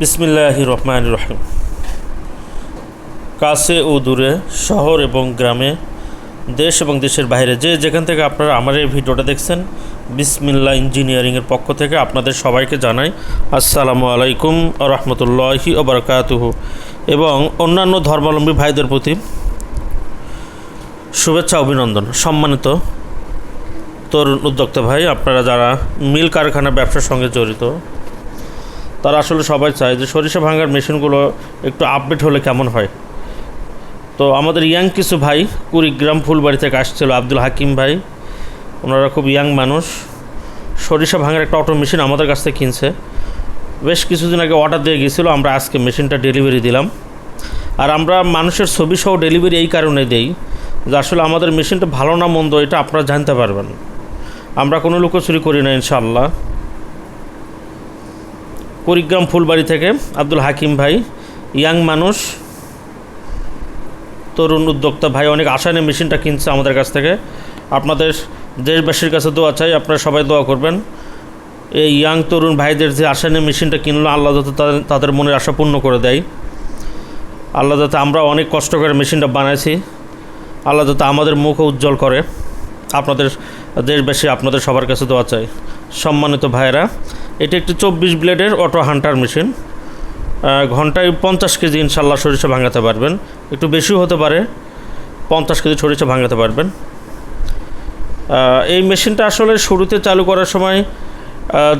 বিসমিল্লাহ রহমান রহিম কাছে ও দূরে, শহর এবং গ্রামে, দেশ এবং দেশের বাইরে, যে যেখান থেকে আপনারা আমার এই ভিডিওটা দেখছেন বিসমিল্লা ইঞ্জিনিয়ারিংয়ের পক্ষ থেকে আপনাদের সবাইকে জানাই আসসালামু আলাইকুম রহমতুল্লাহি ওবরকাতুহ। এবং অন্যান্য ধর্মাবলম্বী ভাইদের প্রতি শুভেচ্ছা, অভিনন্দন। সম্মানিত তরুণ উদ্যোক্তা ভাই, আপনারা যারা মিল কারখানা ব্যবসার সঙ্গে জড়িত তারা আসলে সবাই চায় যে সরিষা ভাঙার মেশিনগুলো একটু আপডেট হলে কেমন হয়। তো আমাদের ইয়াং কিছু ভাই কুড়িগ্রাম ফুলবাড়ি থেকে আসছিল, আব্দুল হাকিম ভাই। ওনারা খুব ইয়াং মানুষ। সরিষা ভাঙার একটা অটো মেশিন আমাদের কাছ থেকে কিনছে। বেশ কিছুদিন আগে অর্ডার দিয়ে গেছিল, আমরা আজকে মেশিনটা ডেলিভারি দিলাম। আর আমরা মানুষের ছবি সহ ডেলিভারি এই কারণে দেই যে আসলে আমাদের মেশিনটা ভালো না, মন্দ, এটা আপনারা জানতে পারবেন। আমরা কোনো লুকোচুরি করি না ইনশাল্লাহ কুড়িগ্রাম ফুলবাড়ি থেকে আব্দুল হাকিম ভাই, ইয়াং মানুষ, তরুণ উদ্যোক্তা ভাই, অনেক আশা নিয়ে মেশিনটা কিনছে আমাদের কাছ থেকে। আপনাদের দেশবাসীর কাছে দোয়া চাই, আপনারা সবাই দোয়া করবেন। এই ইয়াং তরুণ ভাইদের যে আশা নিয়ে মেশিনটা কিনলো, আল্লাহ যাতে তাদের মনের আশা পূর্ণ করে দেয়। আল্লাহ যাতে আমরা অনেক কষ্ট করে মেশিনটা বানাইছি। আল্লাহ যাতে আমাদের মুখ উজ্জ্বল করে। আপনাদের দেশবাসী, আপনাদের সবার কাছে দোয়া চাই। সম্মানিত ভাইয়েরা এটি একটি চব্বিশ ব্লেডের অটো হান্টার মেশিন। ঘন্টায় পঞ্চাশ কেজি ইনশাল্লাহ সরিষা ভাঙাতে পারবেন। একটু বেশিও হতে পারে, পঞ্চাশ কেজি সরিষা ভাঙাতে পারবেন। এই মেশিনটা আসলে শুরুতে চালু করার সময়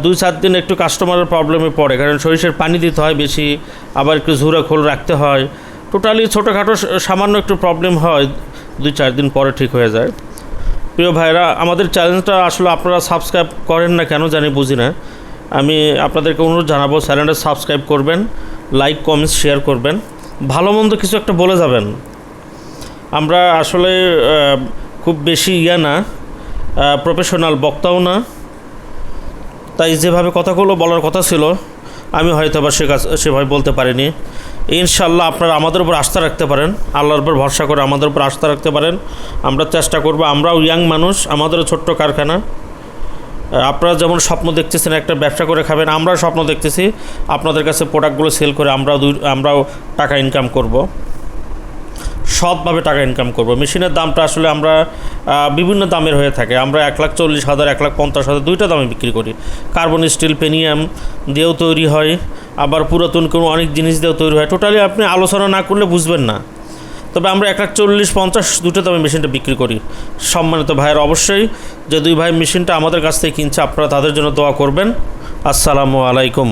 দুই চার দিন একটু কাস্টমারের প্রবলেমে পড়ে, কারণ সরিষার পানি দিতে হয় বেশি, আবার একটু ঝুরা খোল রাখতে হয়। টোটালি ছোটোখাটো সামান্য একটু প্রবলেম হয়, দুই চার দিন পরে ঠিক হয়ে যায়। প্রিয় ভাইরা আমাদের চ্যানেলটা আসলে আপনারা সাবস্ক্রাইব করেন না কেন জানি বুঝি না। আমি আপনাদেরকে অনুরোধ জানাব চ্যানেলটা সাবস্ক্রাইব করবেন, লাইক, কমেন্টস, শেয়ার করবেন। ভালো মন্দ কিছু একটা বলে যাবেন। আমরা আসলে খুব বেশি ইয়া না প্রফেশনাল বক্তাও না। তাই যেভাবে কথাগুলো বলার কথা ছিল, আমি হয়তো বা সে কাজ- সেভাবে বলতে পারিনি। ইনশাল্লাহ আপনারা আমাদের উপর আস্থা রাখতে পারেন, আল্লাহর উপর ভরসা করে আমাদের উপর আস্থা রাখতে পারেন। আমরা চেষ্টা করব, আমরাও ইয়াং মানুষ, আমাদেরও ছোট্ট কারখানা। আপনারা যেমন স্বপ্ন দেখতেছেন একটা ব্যবসা করে খাবেন, আমরাও স্বপ্ন দেখতেছি। আপনাদের কাছে প্রোডাক্টগুলো সেল করে আমরাও আমরাও টাকা ইনকাম করব। সৎভাবে টাকা ইনকাম করব। মেশিনের দামটা আসলে আমরা বিভিন্ন দামের হয়ে থাকে। আমরা এক লাখ চল্লিশ হাজার, এক লাখ পঞ্চাশ হাজার দুইটা দামে বিক্রি করি। কার্বন, স্টিল, পেনিয়াম দিয়েও তৈরি হয়। আবার পুরাতন কোনো অনেক জিনিস দিয়েও তৈরি হয়। টোটালি আপনি আলোচনা না করলে বুঝবেন না। তবে আমরা এক লাখ চল্লিশ পঞ্চাশ দুটো দামে মেশিনটা বিক্রি করি। সম্মানিত ভাইয়ের, অবশ্যই যে দুই ভাই মেশিনটা আমাদের কাছ থেকে কিনছে, আপনারা তাদের জন্য দোয়া করবেন। আসসালামু আলাইকুম।